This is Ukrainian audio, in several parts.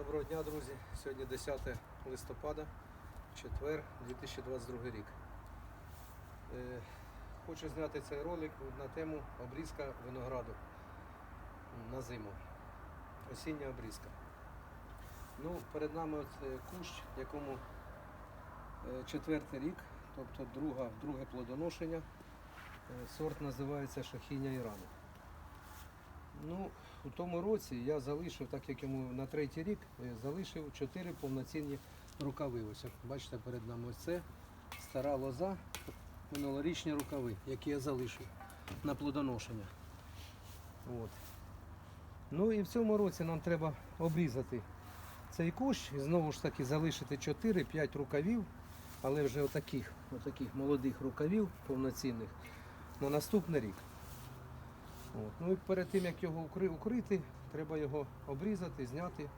Доброго дня, друзі. Сьогодні 10 листопада, четвер, 2022 рік. Е, Хочу зняти цей ролик на тему обрізка винограду на зиму. Осіння обрізка. Ну, перед нами от е, кущ, якому е, четвертий рік, тобто друга, друге плодоношення. Сорт називається Шахіня Ірану. Ну, у тому році я залишив, так як йому на третій рік, е, залишив чотири повноцінні рукави. Ось бачите перед нами ось це стара лоза, минулорічні рукави, які я залишив на плодоношення. От. Ну і в цьому році нам треба обрізати цей кущ і знову ж таки залишити 4-5 рукавів, але вже отаких, отаких молодих рукавів повноцінних на наступний рік. От. Ну і перед тим як його укрити, треба його обрізати, зняти.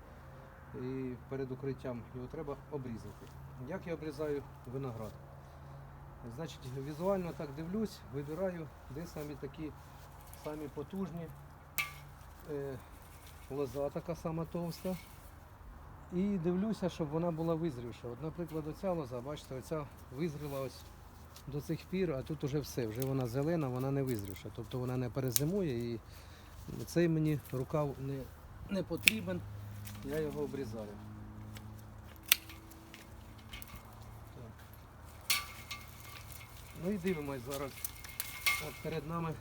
І перед укриттям його треба обрізати. Як я обрізаю виноград? Значить, візуально так дивлюсь, вибираю, де самі такі самі потужні. Е, лоза така сама товста. І дивлюся, щоб вона була визрівша. От, наприклад, оця лоза, бачите, оця визріла ось до цих пір, а тут уже все, вже вона зелена, вона не визрівша. Тобто вона не перезимує і цей мені рукав не, не потрібен, я його обрізаю. Ну і дивимось зараз. От перед нами,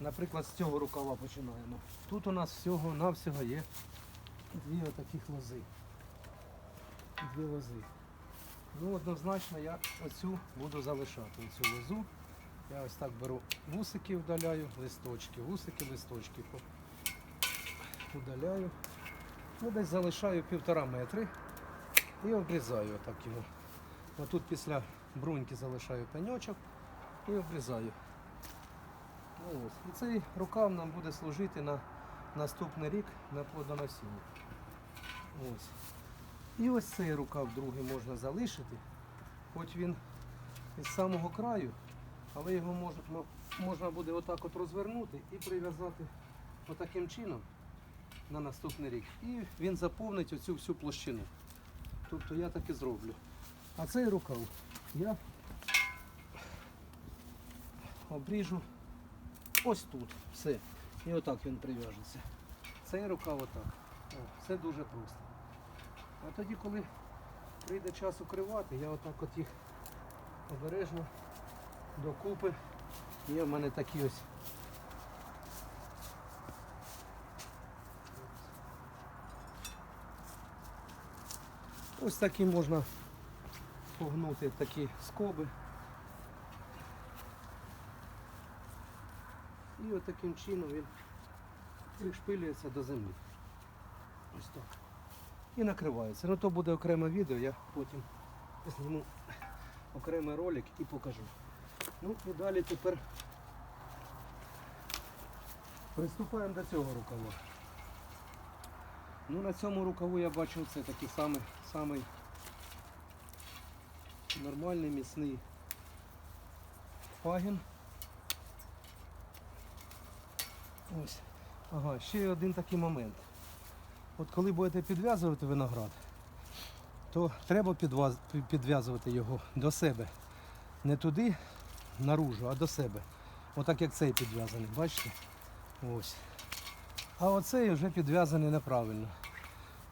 наприклад, з цього рукава починаємо. Тут у нас всього-навсього є дві отаких лози. Дві лози. Ну, однозначно я оцю буду залишати, оцю лозу. Я ось так беру вусики, вдаляю, листочки, вусики, листочки. Удаляю. Ну, десь залишаю півтора метри і обрізаю отак його. Отут після бруньки залишаю пеньочок і обрізаю. Ну, ось. І цей рукав нам буде служити на наступний рік на плодоносіння. Ось. І ось цей рукав другий можна залишити, хоч він із самого краю, але його можна, можна буде отак от розвернути і прив'язати отаким чином на наступний рік. І він заповнить оцю всю площину. Тобто я так і зроблю. А цей рукав я обріжу ось тут. Все. І отак він прив'яжеться. Цей рукав отак. Все дуже просто. А тоді, коли прийде час укривати, я отак от їх обережно докупи. Є в мене такі ось. Ось такі можна погнути такі скоби. І от чином він пришпилюється до землі. Ось так і накривається. Ну то буде окреме відео, я потім зніму окремий ролик і покажу. Ну і далі тепер приступаємо до цього рукава. Ну на цьому рукаву я бачу це такий самий, самий нормальний міцний фагін. Ось. Ага, ще один такий момент. От коли будете підв'язувати виноград, то треба підв'язувати його до себе. Не туди, наружу, а до себе. Отак як цей підв'язаний, бачите? Ось. А оцей вже підв'язаний неправильно.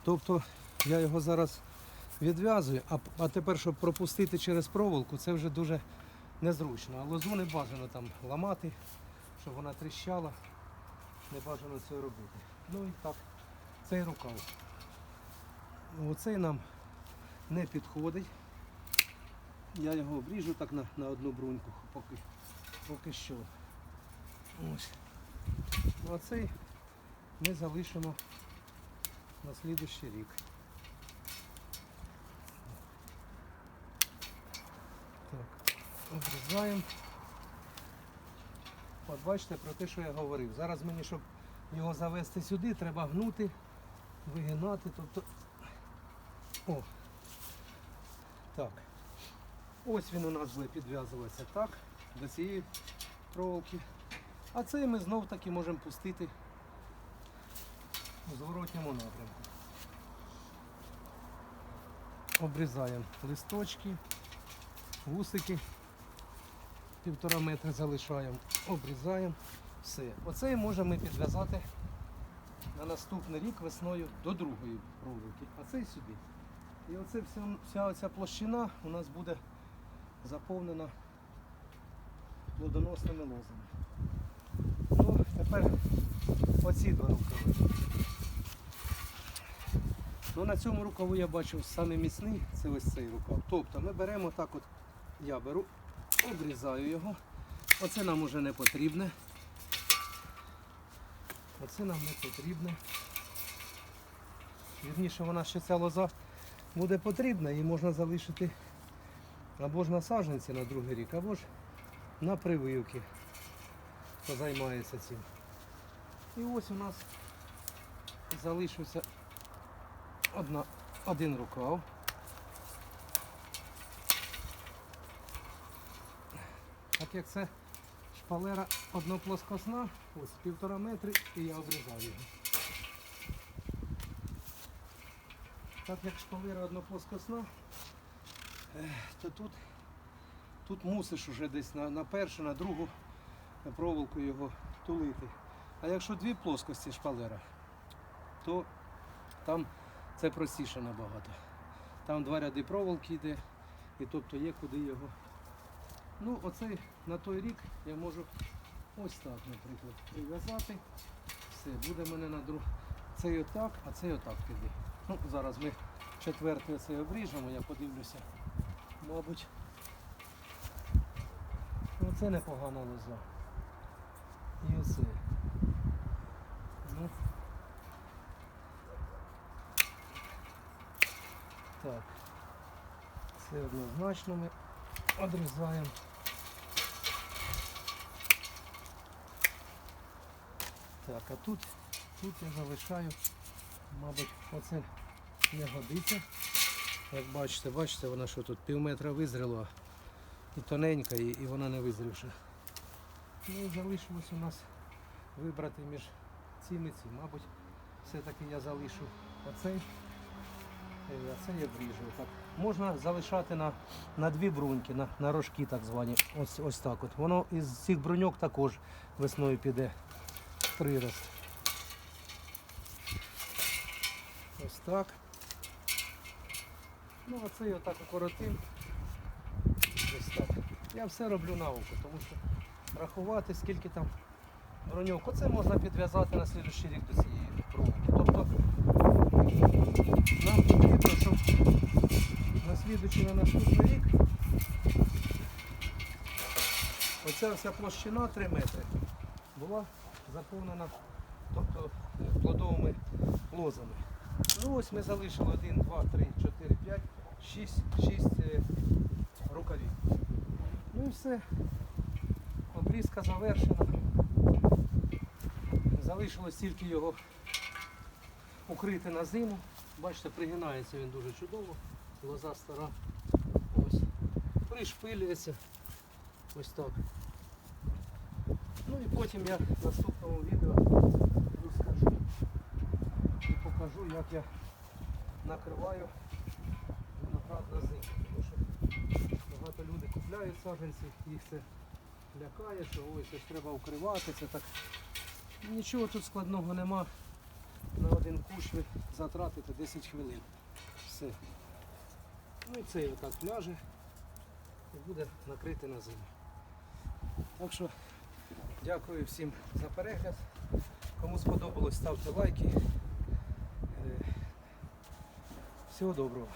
Тобто я його зараз відв'язую, а, а тепер, щоб пропустити через проволоку, це вже дуже незручно. А лозу не бажано там ламати, щоб вона тріщала. Не бажано це робити. Ну і так цей рукав. Оцей нам не підходить. Я його обріжу так на, на одну бруньку поки, поки що. Ось. Ну, ми залишимо на слідущий рік. Так, обрізаємо. От бачите про те, що я говорив. Зараз мені, щоб його завести сюди, треба гнути, вигинати. Тобто. О. Так. Ось він у нас буде підв'язуватися так, до цієї проволоки. А цей ми знов таки можемо пустити у зворотньому напрямку. обрізаємо листочки, вусики, півтора метра залишаємо, обрізаємо. Все. Оце можемо ми підв'язати на наступний рік весною до другої проволоки, а цей сюди. І оце вся, вся оця площина у нас буде заповнена плодоносними лозами. Ну, тепер оці два рукави. Ну, на цьому рукаву я бачу саме міцний, це ось цей рукав. Тобто ми беремо так от, я беру, обрізаю його. Оце нам уже не потрібне. Оце нам не потрібне. Вірніше, вона ще ця лоза буде потрібна, її можна залишити або ж на саджанці на другий рік, або ж на прививки, хто займається цим. І ось у нас залишився одна, один рукав. Так як це шпалера одноплоскосна, ось півтора метри і я обрізаю його. Так як шпалера одноплоскосна, е, то тут, тут мусиш уже десь на, на першу, на другу проволоку його тулити. А якщо дві плоскості шпалера, то там це простіше набагато. Там два ряди проволоки йде, і тобто є куди його. Ну, оцей на той рік я можу ось так, наприклад, прив'язати. Все, буде мене на друг. Цей отак, а цей отак піде. Ну, зараз ми четвертий оцей обріжемо, я подивлюся. Мабуть. Ну, це непогана лоза. І оце. Ну. Так. Це однозначно ми одрізаємо. Так, а тут, тут я залишаю, мабуть, оце не годиться. Як бачите, бачите, вона що тут пів метра визріла і тоненька, і, і вона не визрівша. Ну і залишилось у нас вибрати між цими і цим. Мабуть, все-таки я залишу оцей. Е, це я вріжу. Так. Можна залишати на, на дві бруньки, на, на рожки так звані. Ось, ось так от. Воно із цих бруньок також весною піде прирост. Ось так. Ну, а це я отак укоротив. Ось так. Я все роблю на око, тому що рахувати, скільки там броньок. Оце можна підв'язати на слідущий рік до цієї проволоки. Нам потрібно, щоб на слідуючий на наступний рік оця вся площина 3 метри була заповнена тобто, е, плодовими лозами. Ну ось ми залишили 1, 2, 3, 4, 5, 6, 6 е, рукавів. Ну і все. Обрізка завершена. Залишилось тільки його укрити на зиму. Бачите, пригинається він дуже чудово. Лоза стара. Ось. Пришпилюється. Ось так. Ну і потім я в наступному відео розкажу і покажу, як я накриваю виноград на зиму. Тому що багато людей купляють саджанці, їх це лякає, що ось ось треба укривати. Це так. Нічого тут складного нема. Один куш ви затратите 10 хвилин. Все. Ну і цей отак ляже і буде накрити на зиму. Так що дякую всім за перегляд. Кому сподобалось, ставте лайки. Е, Всього доброго.